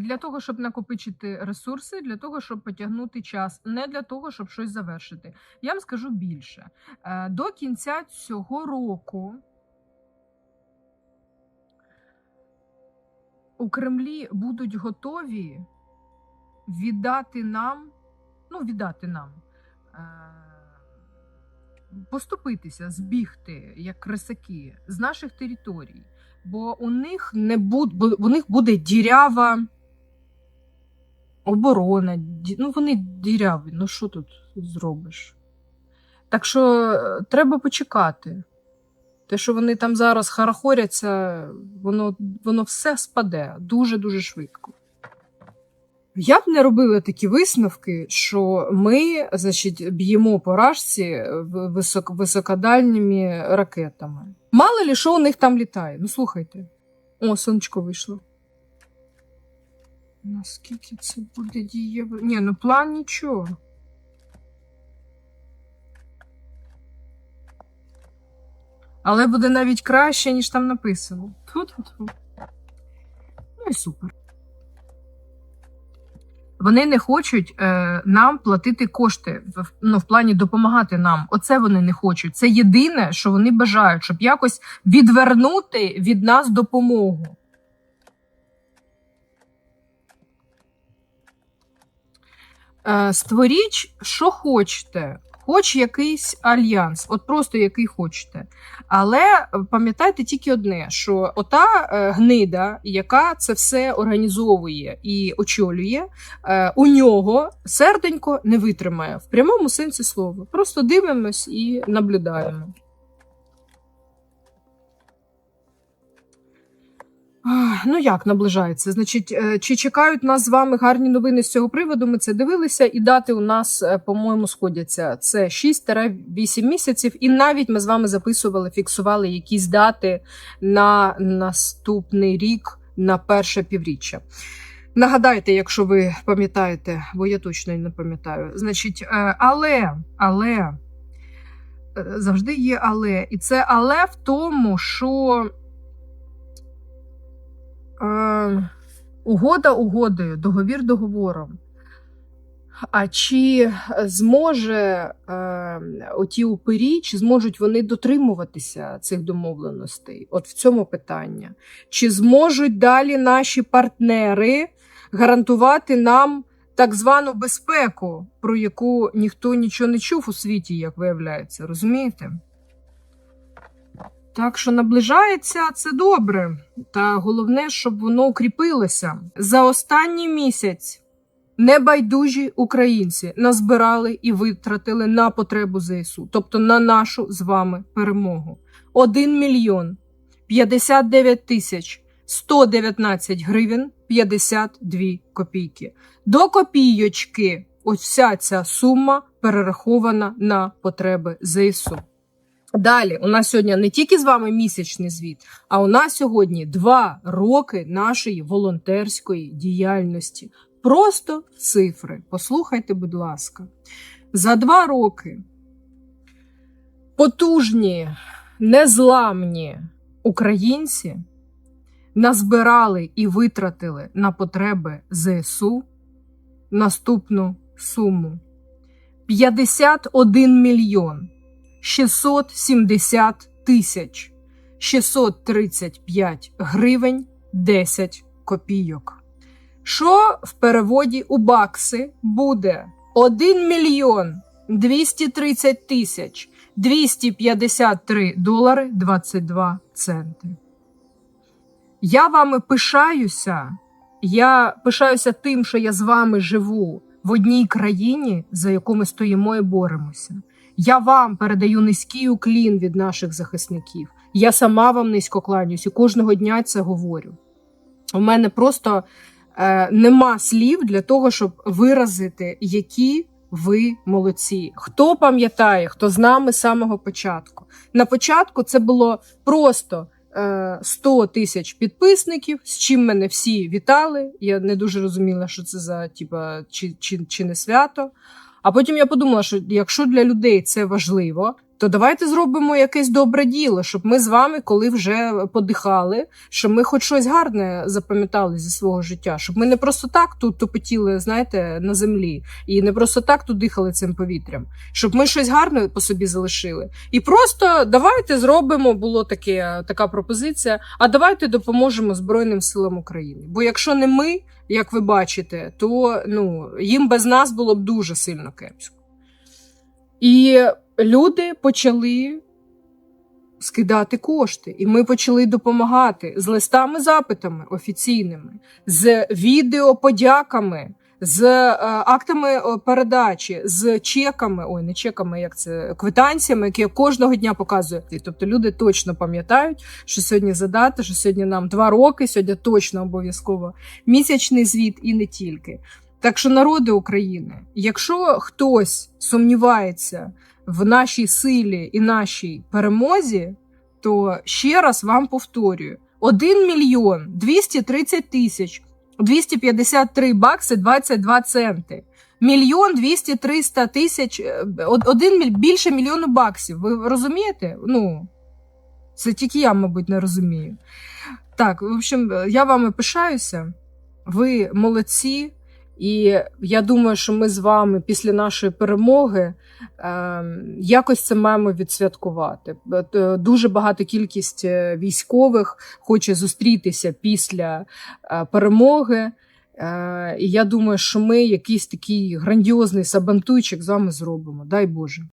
для того, щоб накопичити ресурси, для того, щоб потягнути час, не для того, щоб щось завершити. Я вам скажу більше. Е, До кінця цього року у Кремлі будуть готові віддати нам, ну, віддати нам, е, поступитися, збігти, як крисаки, з наших територій. Бо у них не буде, у них буде дірява оборона. ді- Ну, вони діряві. Ну, що тут зробиш? Так що е, треба почекати. Те, що вони там зараз харахоряться, воно, воно все спаде дуже-дуже швидко. Я б не робила такі висновки, що ми значить, б'ємо по рашці в- висок, високодальніми ракетами. Мало ли, що у них там літає. Ну слухайте. О, сонечко вийшло. Наскільки це буде дієво? Ні, ну план нічого. Але буде навіть краще, ніж там написано. Тьфу-тьфу-тьфу. Ну і супер. Вони не хочуть е, нам платити кошти в, ну, в плані допомагати нам. Оце вони не хочуть. Це єдине, що вони бажають, щоб якось відвернути від нас допомогу. Е, створіть, що хочете. Хоч якийсь альянс, от просто який хочете. Але е, пам'ятайте тільки одне: що ота е, гнида, яка це все організовує і очолює, е, у нього серденько не витримає в прямому сенсі слова. Просто дивимось і наблюдаємо. Ну як наближається? Значить, е, чи чекають нас з вами гарні новини з цього приводу? Ми це дивилися, і дати у нас, е, по-моєму, сходяться. Це 6-8 місяців, і навіть ми з вами записували, фіксували якісь дати на наступний рік, на перше півріччя. Нагадайте, якщо ви пам'ятаєте, бо я точно не пам'ятаю. Значить, е, але, але завжди є але. І це але в тому, що. Угода угодою, договір договором. А чи зможе е, оті упирі, чи зможуть вони дотримуватися цих домовленостей? От в цьому питання. Чи зможуть далі наші партнери гарантувати нам так звану безпеку, про яку ніхто нічого не чув у світі, як виявляється, розумієте? Так що наближається це добре, та головне, щоб воно укріпилося. За останній місяць небайдужі українці назбирали і витратили на потребу ЗСУ, тобто на нашу з вами перемогу. 1 мільйон 59 тисяч 119 гривень 52 копійки. До копійочки ось вся ця сума перерахована на потреби ЗСУ. Далі, у нас сьогодні не тільки з вами місячний звіт, а у нас сьогодні два роки нашої волонтерської діяльності. Просто цифри. Послухайте, будь ласка. За два роки потужні, незламні українці назбирали і витратили на потреби ЗСУ наступну суму: 51 мільйон. 670 тисяч 635 гривень 10 копійок. Що в переводі у бакси буде 1 мільйон 230 тисяч 253 долари 22 центи. Я вами пишаюся. Я пишаюся тим, що я з вами живу в одній країні, за яку ми стоїмо і боремося. Я вам передаю низький уклін від наших захисників. Я сама вам низько кланяюсь і кожного дня це говорю. У мене просто е, нема слів для того, щоб виразити, які ви молодці. Хто пам'ятає, хто з нами з самого початку. На початку це було просто е, 100 тисяч підписників, з чим мене всі вітали. Я не дуже розуміла, що це за типа, чи, чи, чи не свято. А потім я подумала, що якщо для людей це важливо, то давайте зробимо якесь добре діло, щоб ми з вами, коли вже подихали, щоб ми хоч щось гарне запам'ятали зі свого життя, щоб ми не просто так тут топотіли, знаєте, на землі, і не просто так тут дихали цим повітрям, щоб ми щось гарне по собі залишили. І просто давайте зробимо, було таке, така пропозиція. А давайте допоможемо Збройним силам України. Бо якщо не ми, як ви бачите, то ну, їм без нас було б дуже сильно кепсько. І люди почали скидати кошти, і ми почали допомагати з листами запитами офіційними, з відеоподяками, з е, актами е, передачі, з чеками, ой, не чеками, як це квитанціями, які я кожного дня показую. Тобто люди точно пам'ятають, що сьогодні задати, що сьогодні нам два роки, сьогодні точно обов'язково місячний звіт і не тільки. Так що, народи України, якщо хтось сумнівається в нашій силі і нашій перемозі, то ще раз вам повторюю: 1 мільйон 230 тисяч 253 бакси 22 центи. Мільйон 200 300 тисяч, е, один більше мільйону баксів. Ви розумієте? Ну, це тільки я, мабуть, не розумію. Так, в общем, я вами пишаюся. Ви молодці. І я думаю, що ми з вами після нашої перемоги е, якось це маємо відсвяткувати. Е, Дуже багата кількість е, військових хоче зустрітися після е, перемоги. Е, і я думаю, що ми якийсь такий грандіозний сабантуйчик з вами зробимо. Дай Боже.